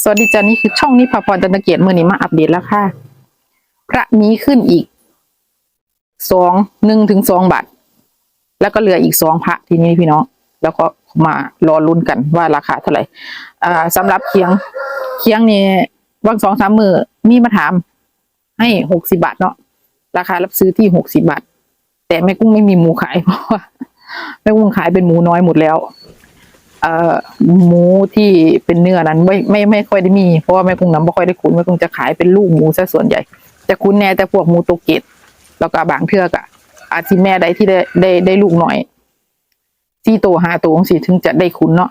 สวัสดีจ้านี่คือช่องนิพพรจันตเกียรติมื่อนี้มาอัปเดตแล้วค่ะ พระมีขึ้นอีกสองหนึ่งถึงสองบาท แล้วก็เหลืออีกสองพระทีนี้พี่น้อง แล้วก็มารอลุ้นกันว่าราคาเท่าไหร่อ่าสำหรับเคียงเคียงนี่ว่างสองสามมือมีมาถาม ให้หกสิบาทเนาะราคารับซื้อที่หกสิบาท แต่แม่กุ้งไม่มีหมูขายเพราะว่าแม่กุ้งขายเป็นหมูน้อยหมดแล้ว หมูที่เป็นเนื้อนั้นไม่ไม่ไม่ค่อยได้มี เพราะว่าแม่กุ้งน้ำไม่ค่อยได้ขุนแม่กุ้งจะขายเป็นลูกหมูซะส่วนใหญ่ จะคุ้นแน่แต่พวกหมูตัวเกตแล้วก็บางเทือกอะอาจสิแม่ใดที่ได้ได้ได้ลูกหน่อยสี่ตัวห้าตัวของสิถึงจะได้คุ้นเนาะ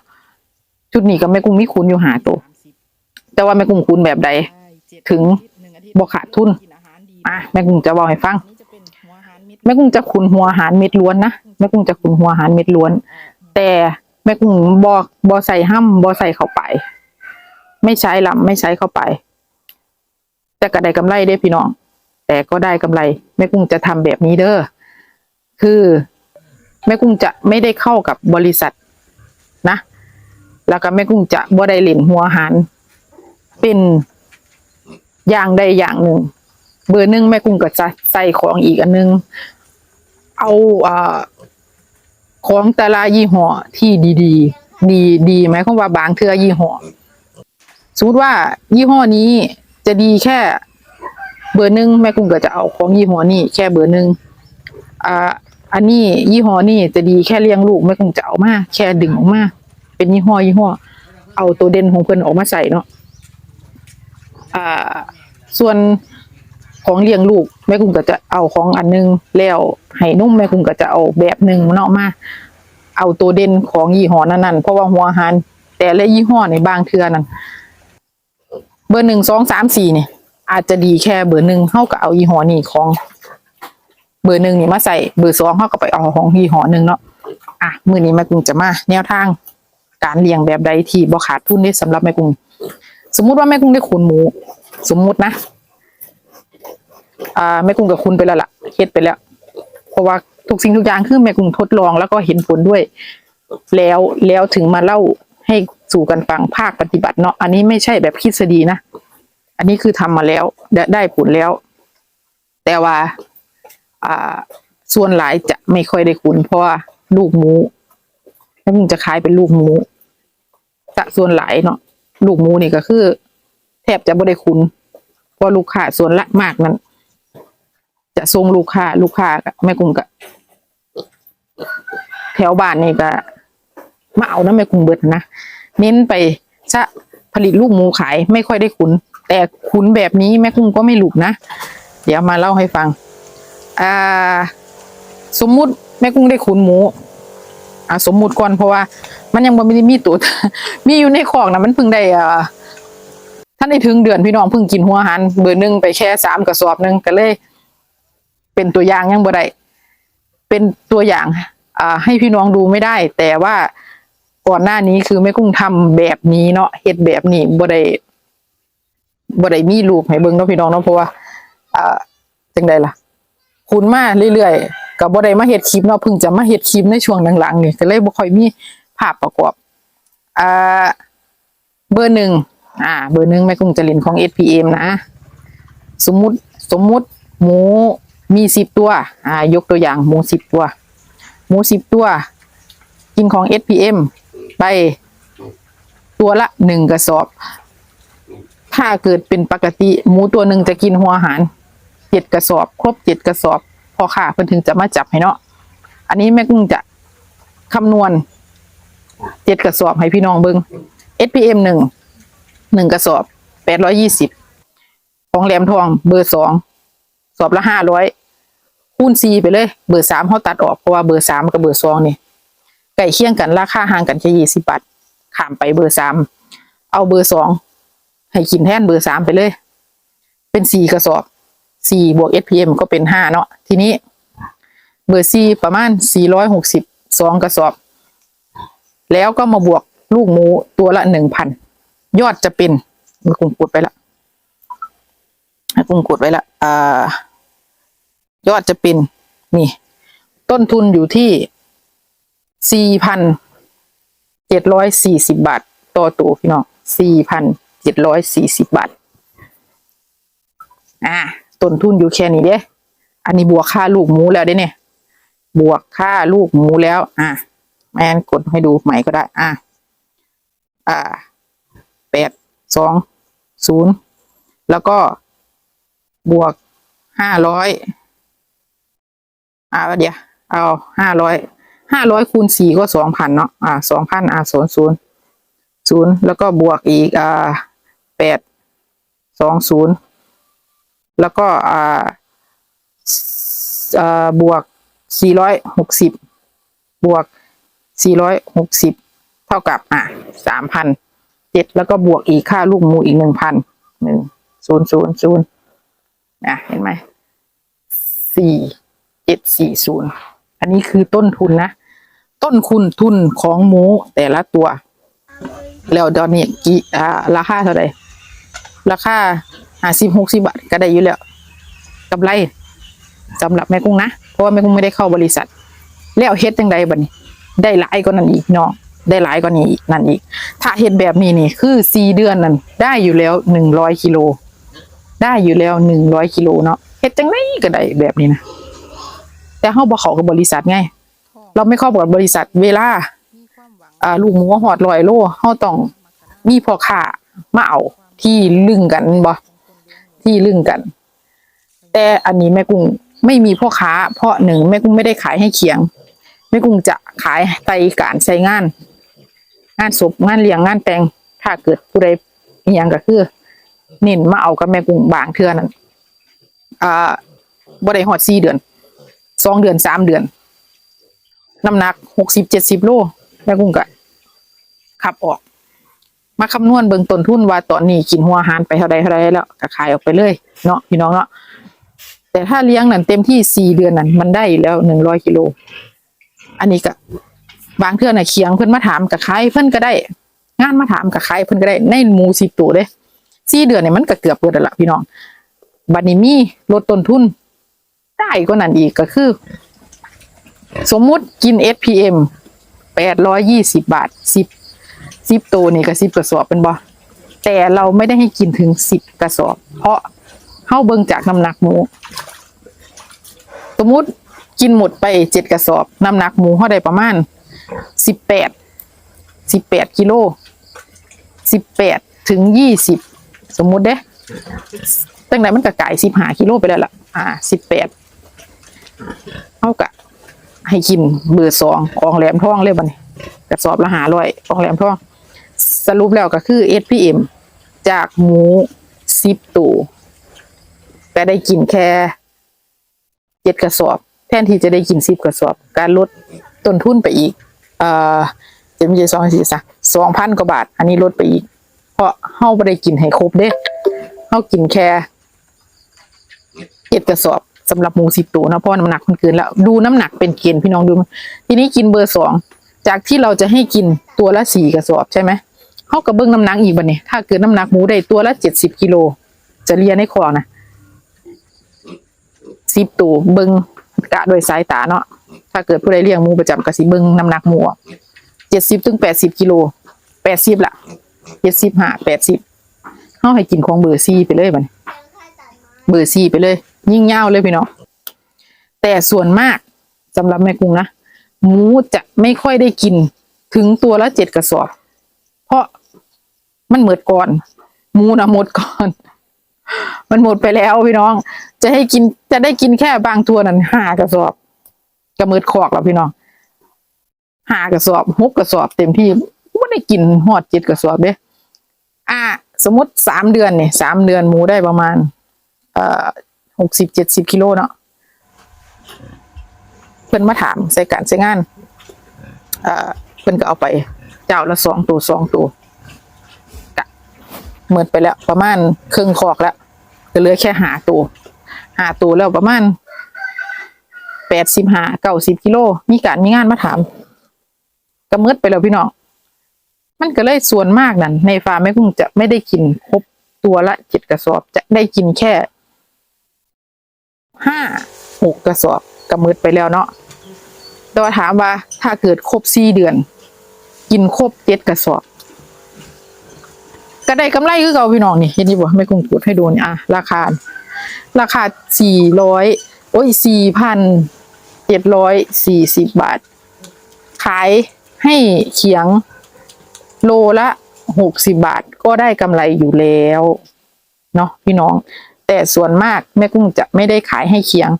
ชุดนี้ก็แม่กุ้งมีคุ้นอยู่หาตัวแต่ว่าแม่กุ้งคุ้นแบบใด ถึงบ่ขาดทุนอะแม่กุ้งจะบอกให้ฟังแม่กุ้งจะขุนหัวหารเม็ดล้วนนะแม่กุ้งจะขุนหัวหารเม็ดล้วน แต่ แม่กุ้งบอบอใส่ห้ำบอใส่เข้าไป ไม่ใช้ลำไม่ใช้เข้าไป แต่ก็ได้กำไรได้พี่น้อง แต่ก็ได้กำไรแม่กุ้งจะทำแบบนี้เด้อคือแม่กุ้งจะไม่ได้เข้ากับบริษัทนะ แล้วก็แม่กุ้งจะบ่ได้เล่นหัวหารเป็นอย่างใดอย่างหนึ่ง เบอร์หนึ่งแม่กุ้งก็จะใส่ของอีกอันนึง เอาอ่า ของแต่ละยี่ห้อที่ดี ๆ ดีดีไหมายความว่าบางเทือยี่ห้อสมมติว่ายี่ห้อนี้จะดีแค่เบอร์หนึ่งแม่กุ้งก็จะเอาของยี่ห้อนี้แค่เบอร์หนึ่งอ่าอันนี้ยี่ห้อนี้จะดีแค่เลี้ยงลูกแม่กุ้งจะเอามาแค่ดึงออกมาเป็นยี่ห้อยี่ห้อเอาตัวเด่นของเพิ่นออกมาใส่เนาะอ่า ส่วน ของเลี้ยงลูกแม่กุ้งก็จะเอาของอันนึงแล้วให้นุ่มแม่กุ้งก็จะเอาแบบหนึ่งเนาะมาเอาตัวเด่นของยี่ห้อนั้นๆเพราะว่าหัวอาหาร แต่ละยี่ห้อในบางเทือนั้นเบอร์หนึ่งสองสามสี่เนี่ย อาจจะดีแค่เบอร์หนึ่งเขาก็เอายี่ห้อนี้ของ เบอร์หนึ่งนี่มาใส่เบอร์สองเขาก็ไปเอาของยี่ห้อหนึ่งเนาะอะมือนี้แม่กุ้งจะมา แนวทาง การเลี้ยงแบบใดที่บ่ขาดทุนได้สำหรับแม่กุ้งสมมุติว่าแม่กุ้งได้ขุนหมู สมมุตินะ อ่าแม่กุ้งกับคุณไปแล้วล่ะเฮ็ดไปแล้ว เพราะว่าทุกสิ่งทุกอย่างคือแม่กุ้งทดลองแล้วก็เห็นผลด้วย แล้วแล้วถึงมาเล่าให้สู่กันฟังภาคปฏิบัติเนาะอันนี้ไม่ใช่แบบทฤษฎีนะอันนี้คือทำมาแล้วได้ได้ผลแล้ว แต่ว่า อ่า ส่วนหลายจะไม่ค่อยได้คุณเพราะว่าลูกหมูแม่กุ้งจะขายเป็นลูกหมูจะส่วนหลายเนาะลูกหมูนี่ก็คือ แทบจะไม่ได้คุณเพราะลูกค้าส่วนละมากนั้น จะส่งลูกค้า ลูกค้าก็แม่กุ้งก็แถวบ้านนี่ก็มาเอานะแม่กุ้งเบิดนะเน้นไปจะผลิตลูกหมูขายไม่ค่อยได้ขุน แต่ขุนแบบนี้แม่กุ้งก็ไม่หลุกนะ เดี๋ยวมาเล่าให้ฟัง อ่า สมมุติแม่กุ้งได้ขุนหมูอ่าสมมุติก่อนเพราะว่า มันยังไม่ได้มีตัวมีอยู่ในคอกนะมันเพิ่งได้อ่าท่านได้ถึงเดือนพี่น้องเพิ่งกินหัวหารเบอร์หนึ่งไปแค่สามกระสอบหนึ่งก็เลย เป็นตัวอย่างยังบ่ได้เป็นตัวอย่างอ่าให้พี่น้องดูไม่ได้ แต่ว่าก่อนหน้านี้คือแม่กุ้งทำแบบนี้เนาะเฮ็ดแบบนี้บ่ได้บ่ได้มีรูปให้เบิ่งเนาะพี่น้องเนาะเพราะว่าอ่าจังใดล่ะ คุณมาเรื่อยๆก็บ่ได้มาเฮ็ดคลิปเนาะเพิ่งจะมาเฮ็ดคลิปในช่วงหลังๆนี่ก็เลยบ่ค่อยมีภาพประกอบอ่าเบอร์หนึ่งอ่า เบอร์หนึ่งแม่กุ้งจะเล่นของ SPM นะ สมมุติสมมุติหมู มีสิบตัว อ่ายกตัวอย่างหมูสิบตัว หมูสิบตัว กินของ SPM ไปตัวละหนึ่งกระสอบ ถ้าเกิดเป็นปกติ หมูตัวหนึ่งจะกินหัวอาหารเจ็ดกระสอบ ครบเจ็ดกระสอบ พอค่ะเพิ่นถึงจะมาจับให้เนาะอันนี้แม่กุ้งจะคำนวณเจ็ดกระสอบให้พี่น้องเบิง SPM หนึ่งหนึ่งกระสอบแปดร้อยยี่สิบของแหลมทองเบอร์สอง สอบละห้าร้อยคูณสี่ไปเลย เบอร์สามเขาตัดออกเพราะว่าเบอร์สามกับเบอร์สองนี่ใกล้เคียงกันราคาห่างกันแค่ยี่สิบบาทขามไปเบอร์สามเอาเบอร์สองให้กินแทนเบอร์สามไปเลย เป็นสี่กระสอบสี่บวก SPM ก็เป็นห้าเนาะทีนี้ เบอร์สี่ประมาณสี่ร้อยหกสิบสองกระสอบ แล้วก็มาบวกลูกหมูตัวละหนึ่งพันยอดจะเป็นมันคงกดไปละ มันคงกดไว้ละอ่ายอดจะเป็นนี่ ต้นทุนอยู่ที่สี่พันเจ็ดร้อยสี่สิบบาท ต่อตัวพี่น้องสี่พันเจ็ดร้อยสี่สิบบาท อ่าต้นทุนอยู่แค่นี้เด้อันนี้บวกค่าลูกหมูแล้วเด้เนี่ย บวกค่าลูกหมูแล้ว อะแมนกดให้ดูใหม่ก็ได้ อะอ่าแปดสองศูนย์แล้วก็ บวกห้าร้อยอ่าเดี๋ยวเอาห้าร้อยห้าร้อยคูณสี่ก็สองพันเนาะอ่าสองพันอ่าศูนย์ศูนย์ศูนย์แล้วก็บวกอีกอ่าแปดสองศูนย์แล้วก็อ่าอ่าบวกสี่ร้อยหกสิบบวกสี่ร้อยหกสิบเท่ากับอะสามพันเจ็ดแล้วก็บวกอีกค่าลูกหมูอีกหนึ่งพันหนึ่งศูนย์ศูนย์ศูนย์ อะเห็นไหมสี่เจ็ดสี่ศูนย์อันนี้คือต้นทุนนะ ต้นคุณทุนของหมูแต่ละตัว แล้วตอนนี้กี่อ่าราคาเท่าไหร่ราคาห้าสิบหกสิบาทก็ได้อยู่แล้วกำไรสำหรับแม่กุ้งนะ เพราะว่าแม่กุ้งไม่ได้เข้าบริษัท แล้วเฮ็ดจังไดบัดนี้ ได้หลายกว่านั้นอีกเนาะได้หลายกว่านี้นั่นอีก ถ้าเฮ็ดแบบนี้นี่คือสี่เดือนนั่นได้อยู่แล้วหนึ่งร้อยกิโล ได้อยู่แล้วหนึ่งร้อยกิโลเนาะเฮ็ดจังไดก็ได้แบบนี้นะแต่เฮาบ่เข้ากับบริษัทไง เราไม่เข้ากับบริษัทเวลาอ่าลูกหมูหอดลอยโลเฮาต้องมีพ่อค้ามาเอาที่ลึงกันบ่ที่ลึงกัน แต่อันนี้แม่กุ้งไม่มีพ่อค้า เพราะหนึ่งแม่กุ้งไม่ได้ขายให้เคียงแม่กุ้งจะขายไตการใช้งาน งานศพงานเลี้ยงงานแต่งถ้าเกิดผู้ใดอหยังก็คือ เน้นมาเอากับแม่กุ้งบางเทื่อนั้นอ่าบ่ได้ฮอด4เดือนสองเดือนสามเดือนน้ำหนักหกสิบเจ็ดสิบโลแม่กุ้งก็ขับออก มาคำนวณเบิ่งต้นทุนว่าตอนนี้กินหัวอาหารไปเท่าใดเท่าใดแล้วก็ขายออกไปเลย เนาะพี่น้องเนาะแต่ถ้าเลี้ยงนั่นเต็มที่สี่เดือนนั่นมันได้แล้วหนึ่งร้อยกิโล อันนี้ก็บางเทื่อน่ะเคียงเพิ่อนมาถามกับขายเพิ่อนก็ได้ งานมาถามกับขายเพิ่อนก็ได้ในหมูสิบตัวเด้ สี่เดือนเนี่ยมันก็เกือบเปิดแล้วล่ะพี่น้องบัดนี้มีลดต้นทุนได้ก็นั่นอีกก็คือ สมมุติกิน SPM แปดร้อยยี่สิบบาทสิบสิบตัวนี่ก็สิบกระสอบเป็นบ่แต่เราไม่ได้ให้กินถึงสิบกระสอบ เพราะเข้าเบิ่งจากน้ำหนักหมู สมมุติกินหมดไปเจ็ดกระสอบน้ำหนักหมูเขาได้ประมาณสิบแปดสิบแปดกิโลสิบแปดถึงยี่สิบ สมมุติเด้ตั้งแต่มันก็ไก่สิบหากิโลไปแล้วล่ะ อ่าสิบแปดเท่ากับให้กินเบอร์สองของแหลมท่องเลยบัดนี้กระสอบละหาร้อยของแหลมท่อง สรุปแล้วก็คือ SPM จากหมูสิบตัวแต่ได้กินแค่เจ็ดกระสอบ แทนที่จะได้กินสิบกระสอบ การลดต้นทุนไปอีก เอ่อเจ็ดมีสองสี่สะสองพันกว่าบาท อันนี้ลดไปอีก ราะเฮาไม่ได้กินให้ครบเด้เฮากินแค่เจ็ดกระสอบสำหรับหมูสิบตัวนะเพราะน้ำหนักมันเกินแล้ว ดูน้ำหนักเป็นเกณฑ์พี่น้องดู ทีนี้กินเบอร์สองจากที่เราจะให้กินตัวละสี่กระสอบใช่ไหมเขากับเบิ้งน้ำหนักอีกบันนี้ถ้าเกิดน้ำหนักหมูได้ตัวละเจ็ดสิบกิโลจะเรียนให้คอนะสิบตัวเบิ้งกะโดยสายตาเนาะถ้าเกิดผู้ใดเลี้ยงหมูประจำก็สิเบิ้งน้ำหนักหมูเจ็ดสิบถึงแปดสิบกิโลแปดสิบละ เจ็ดสิบห้าแปดสิบเขาให้กินของเบอร์ซีไปเลยบันเบอร์สี่ไปเลย ยิ่งเง่าเลยพี่น้องแต่ส่วนมากสำหรับแม่กุ้งนะหมูจะไม่ค่อยได้กินถึงตัวละเจ็ดกระสอบ เพราะมันหมดก่อนหมูนะหมดก่อน มันหมดไปแล้วพี่น้อง จะให้กินจะได้กินแค่บางตัวนั้นห้ากระสอบกระมืดคอกแล้วพี่น้องห้ากระสอบหกกระสอบเต็มที่ไม่ได้กินหอดเจ็ดกระสอบเด้ อ่า สมมติสามเดือนเนี่ยสามเดือนหมูได้ประมาณ เอ่อหกสิบเจ็ดสิบกิโลเนาะเพิ่นมาถามใส่การใส่งาน เอ่อเพิ่นก็เอาไป เจ้าละสองตัวสองตัวกะเหมือนไปแล้ว ประมาณครึ่งคอกแล้วก็เหลือแค่หาตัวหาตัวแล้วประมาณแปดสิบหาเก้าสิบกิโลมีการมีงานมาถามก็มืดไปแล้วพี่น้อง มันก็เลยส่วนมากนั่นในฟาร์มแม่กุ้งจะไม่ได้กินครบตัวละเจ็ดกระสอบจะได้กินแค่ห้าหกกระสอบก็มืดไปแล้วเนาะแต่ว่าถามว่าถ้าเกิดครบสี่เดือน กินครบเจ็ดกระสอบก็ได้กำไรคือเก่าพี่น้องนี่เห็นนี่บ่ไม่คงพูดให้ดูนี่อะราคา ราคาสี่ร้อยโอ้ยสี่พันเจ็ดร้อยสี่สิบบาท ขายให้เขียง โลละหกสิบาทก็ได้กำไรอยู่แล้วเนาะพี่น้อง แต่ส่วนมากแม่กุ้งจะไม่ได้ขายให้เขียง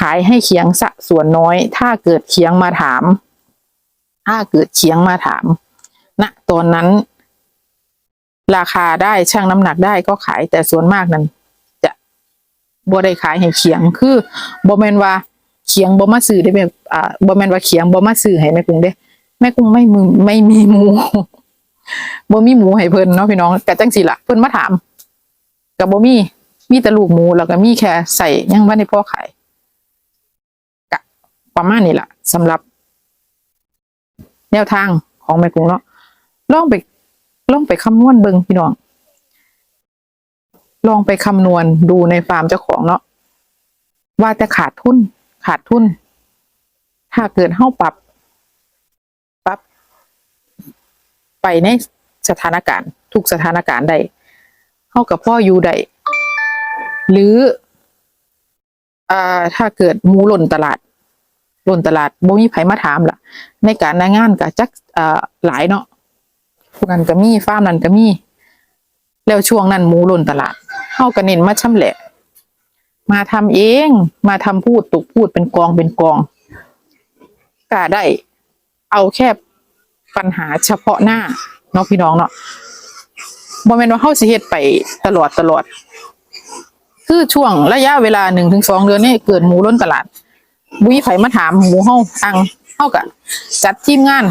ขายให้เขียงสะส่วนน้อย ถ้าเกิดเขียงมาถาม ถ้าเกิดเขียงมาถามณตอนนั้น ราคาได้ช่างน้ำหนักได้ก็ขาย แต่ส่วนมากนั้น จะบ่ได้ขายให้เขียงคือบ่แมนว่าเขียงบ่มาซื้อได้แบบอ่าบ่แมนว่าเขียงบ่มาซื้อให้แม่กุ้งเด้ แม่กุ้งไม่มือไม่มีหมูบ่มีหมูให้เพิ่นเนาะพี่น้องกะจังสิล่ะเพิ่นมาถามกับบ่มีมีแต่ลูกหมูแล้วก็มีแค่ใส่ยังบ่ได้พอขายกะประมาณนี้ล่ะสำหรับ แนวทางของแม่กุ้งเนาะลองไปลองไปคำนวณเบิ่งพี่น้อง ลองไปคำนวณดูในฟาร์มเจ้าของเนาะว่าจะขาดทุนขาดทุน ถ้าเกิดเฮาปรับ ปรับ ไปในสถานการณ์ ทุกสถานการณ์ใดเฮากับพ่ออยู่ใดหรืออ่าถ้าเกิดหมูหล่นตลาดหล่นตลาดบ่มีไผมาถามล่ะ ในการรายงานก็จักอ่าหลายเนาะพวกนั้นก็มีฟาร์มนั้นก็มี แล้วช่วงนั้นหมูหล่นตลาดเฮาก็เน้นมาช่ำแหละ มาทำเองมาทำพูดตุกพูดเป็นกองเป็นกองก็ได้เอาแค่ ปัญหาเฉพาะหน้าเนาะพี่น้องเนาะบ่แม่นว่าเฮาสิเฮ็ดไปตลอดตลอด คือช่วงระยะเวลาหนึ่งถึงสองเดือนนี่เกิดหมูล้นตลาด บุยไผมาถามหมูเฮาอังเฮากะจัดทีมงาน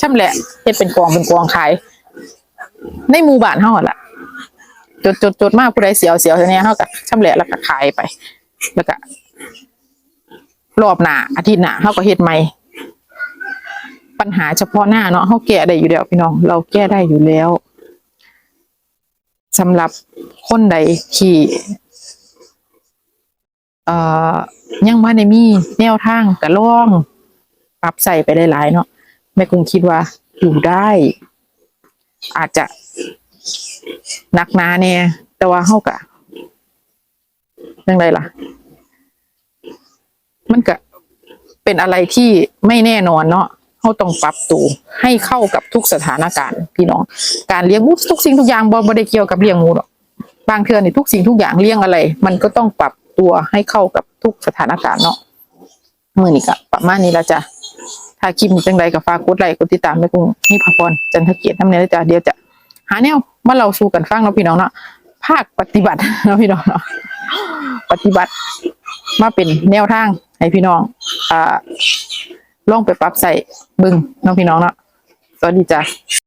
ช่ำแหละเฮ็ดเป็นกองเป็นกองขาย ในหมู่บ้านเฮาหั่นล่ะจดจดจดมากผู้ใดเสียวเสียวเท่านี้เฮากะช่ำแหละแล้วก็ขายไป แล้วก็รอบหน้าอาทิตย์หน้าเฮาก็เฮ็ดใหม่ ปัญหาเฉพาะหน้าเนาะเขาแก้ได้อยู่แล้วพี่น้อง เราแก้ได้อยู่แล้วสำหรับคนใดที่เอ่อยังมาในมีแนวทางกระล่องปรับใส่ไปได้หลายเนาะแม่กุ้งคิดว่าอยู่ได้ อาจจะหนักหนาเนี่ยแต่ว่าเฮากะยังไงล่ะ มันก็เป็นอะไรที่ไม่แน่นอนเนาะ เขาต้องปรับตัวให้เข้ากับทุกสถานการณ์พี่น้อง การเลี้ยงมูทุกสิ่งทุกอย่างบ่บ่ได้เกี่ยวกับเลี้ยงหมูหรอกบางเทื่อนี่ทุกสิ่งทุกอย่างเลี้ยงอะไร มันก็ต้องปรับตัวให้เข้ากับทุกสถานการณ์เนาะมื้อนี้ก็ประมาณนี้ละจ้ะถ้าคลิปนี้จังใดก็ฝากกดไลค์กดติดตามให้กุ้งนี่พะพรจันทเกียรติน้ำเนยจ้ะเดี๋ยวจะหาแนวมาเราสู่กันฟังเนาะพี่น้องเนาะภาคปฏิบัติเนาะพี่น้องเนาะปฏิบัติมาเป็นแนวทางให้พี่น้องอ่า ลองไปปรับใส่บึงน้องพี่น้องเนาะสวัสดีจ้ะ